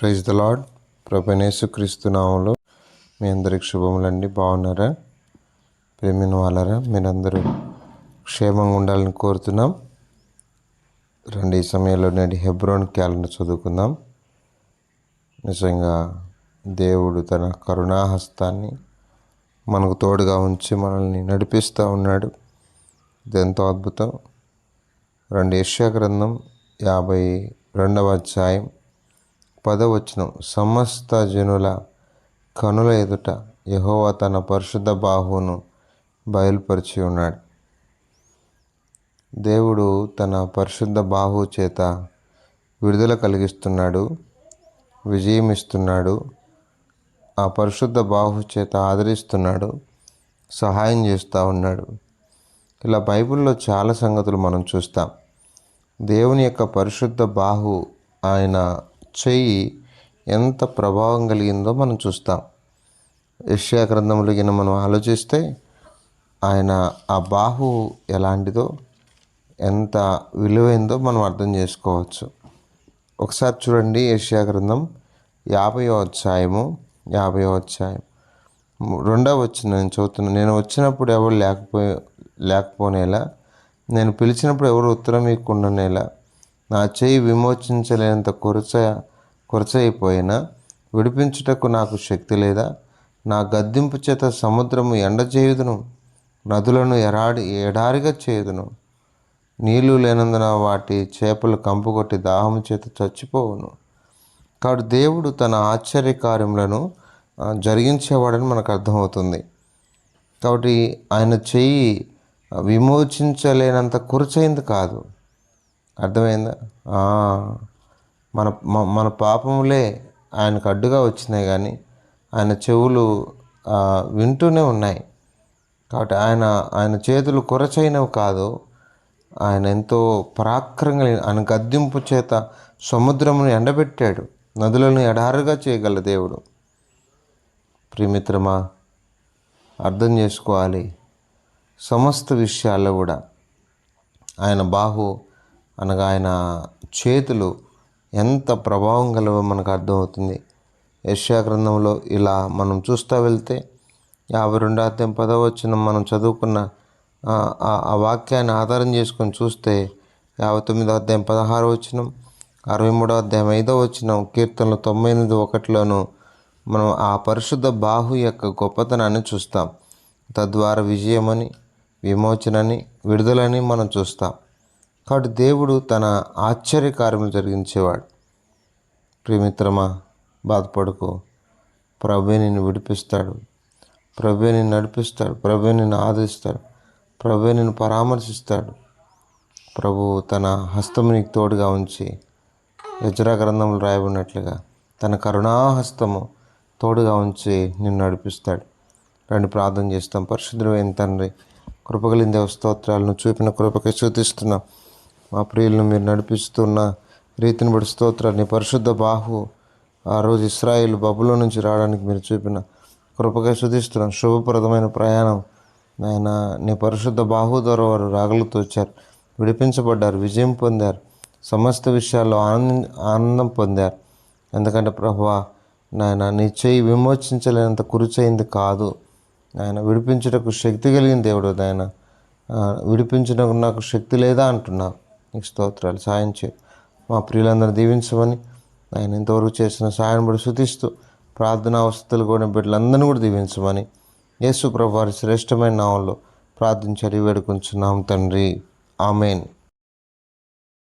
Praise the Lord ప్రభనేసు క్రీస్తునామంలో మీ అందరికి శుభములండి. బాగున్నారా? ప్రేమిన వాళ్ళరా మీరందరూ క్షేమంగా ఉండాలని కోరుతున్నాం. రండి ఈ సమయంలో నేటి హెబ్రోన్ క్యాలెండర్ చదువుకుందాం. నిజంగా దేవుడు తన కరుణాహస్తాన్ని మనకు తోడుగా ఉంచి మనల్ని నడిపిస్తూ ఉన్నాడు. ఇదెంతో అద్భుతం. రెండు యష్యా గ్రంథం యాభై రెండవ అధ్యాయం పదవచనం. సమస్త జనుల కనుల ఎదుట యహోవా తన పరిశుద్ధ బాహువును బయలుపరిచి ఉన్నాడు దేవుడు తన పరిశుద్ధ బాహు చేత విడుదల కలిగిస్తున్నాడు విజయం ఇస్తున్నాడు ఆ పరిశుద్ధ బాహు చేత ఆదరిస్తున్నాడు సహాయం చేస్తూ ఉన్నాడు. ఇలా బైబిల్లో చాలా సంగతులు మనం చూస్తాం. దేవుని యొక్క పరిశుద్ధ బాహు ఆయన చేయి ఎంత ప్రభావం కలిగిందో మనం చూస్తాం. యష్యా గ్రంథములు మనం ఆలోచిస్తే ఆయన ఆ బాహు ఎలాంటిదో ఎంత విలువైందో మనం అర్థం చేసుకోవచ్చు. ఒకసారి చూడండి యష్యా గ్రంథం యాభై అధ్యాయము యాభై అధ్యాయం. రెండవ వచ్చిన నేను చదువుతున్నాను నేను వచ్చినప్పుడు ఎవరు లేకపోయే లేకపోనేలా నేను పిలిచినప్పుడు ఎవరు ఉత్తరం ఇవ్వకుండానేలా నా చేయి విమోచించలేనంత కొరచ కొరచైపోయినా విడిపించుటకు నాకు శక్తి లేదా? నా గద్దింపు చేత సముద్రము ఎండచేయుదును నదులను ఎరాడి ఎడారిగా చేయుదును. నీళ్ళు లేనందున వాటి చేపలు కంపుకొట్టి దాహం చేత చచ్చిపోవును. కాబట్టి దేవుడు తన ఆశ్చర్య కార్యములను జరిగించేవాడని మనకు అర్థమవుతుంది. కాబట్టి ఆయన చెయ్యి విమోచించలేనంత కురచైంది కాదు. అర్థమైందా? మన మన పాపములే ఆయనకు అడ్డుగా వచ్చినాయి కానీ ఆయన చెవులు వింటూనే ఉన్నాయి. కాబట్టి ఆయన ఆయన చేతులు కొరచైనవి కాదు. ఆయన ఎంతో పరాక్రంగా ఆయన గద్దింపు చేత సముద్రమును ఎండబెట్టాడు. నదులను ఎడారుగా చేయగల దేవుడు. ప్రియమిత్రమా అర్థం చేసుకోవాలి. సమస్త విషయాల్లో కూడా ఆయన బాహు అనగా ఆయన చేతులు ఎంత ప్రభావం గలవో మనకు అర్థమవుతుంది. యశ్యా గ్రంథంలో ఇలా మనం చూస్తూ వెళ్తే యాభై రెండో అధ్యాయం పదవ వచ్చిన మనం చదువుకున్న ఆ, ఆ- వాక్యాన్ని ఆధారం చేసుకొని చూస్తే యాభై తొమ్మిదో అధ్యాయం పదహారు వచ్చినం అరవై మూడో అధ్యాయం ఐదో వచ్చినం కీర్తనలు తొంభై ఎనిమిది ఒకటిలోను మనం ఆ పరిశుద్ధ బాహు యొక్క గొప్పతనాన్ని చూస్తాం. తద్వారా విజయమని విమోచనని విడుదలని మనం చూస్తాం. కాబట్టి దేవుడు తన ఆశ్చర్య జరిగించేవాడు. ప్రియమిత్రమా బాధపడుకో. ప్రభు నిన్ను విడిపిస్తాడు. ప్రభు నిన్ను నడిపిస్తాడు. ప్రభు నిన్ను ఆదరిస్తాడు. ప్రభు నిన్ను పరామర్శిస్తాడు. ప్రభు తన హస్తము నీకు తోడుగా ఉంచి యజ్రా గ్రంథంలో రాయబడినట్లుగా తన కరుణాహస్తము తోడుగా ఉంచి నిన్ను నడిపిస్తాడు. రండి ప్రార్థన చేస్తాం. పరిశుద్ధమైన తండ్రి కృపగలిందే స్తోత్రాలను చూపిన కృపకి శోధిస్తున్నాం మా ప్రియులను మీరు నడిపిస్తున్న రీతిని బట్టి స్తోత్రాలు. నీ పరిశుద్ధ బాహు ఆ రోజు ఇస్రాయిల్ బబులో నుంచి రావడానికి మీరు చూపిన కృపగా శుధిస్తున్నాం శుభప్రదమైన ప్రయాణం ఆయన నీ పరిశుద్ధ బాహు ద్వారా వారు రాగలతో వచ్చారు. విడిపించబడ్డారు విజయం పొందారు. సమస్త విషయాల్లో ఆనంద ఆనందం పొందారు. ఎందుకంటే ప్రభా నాయన నీ చేయి విమోచించలేనంత కురుచైంది కాదు. ఆయన విడిపించుటకు శక్తి కలిగిన దేవుడు నాయన. ఆ, విడిపించుటకు నాకు శక్తి లేదా అంటున్నావు. నీకు స్తోత్రాలు. సాయం చేయి. మా ప్రియులందరూ దీవించమని ఆయన ఇంతవరకు చేసిన సాయం బడి శుతిస్తూ ప్రార్థనా వసతులు కూడా బిడ్డలందరినీ కూడా దీవించమని యేసు ప్రభు వారి శ్రేష్టమైన నామంలో ప్రార్థించడి అడిగి వేడుకుంటున్నాం తండ్రి. ఆమెన్.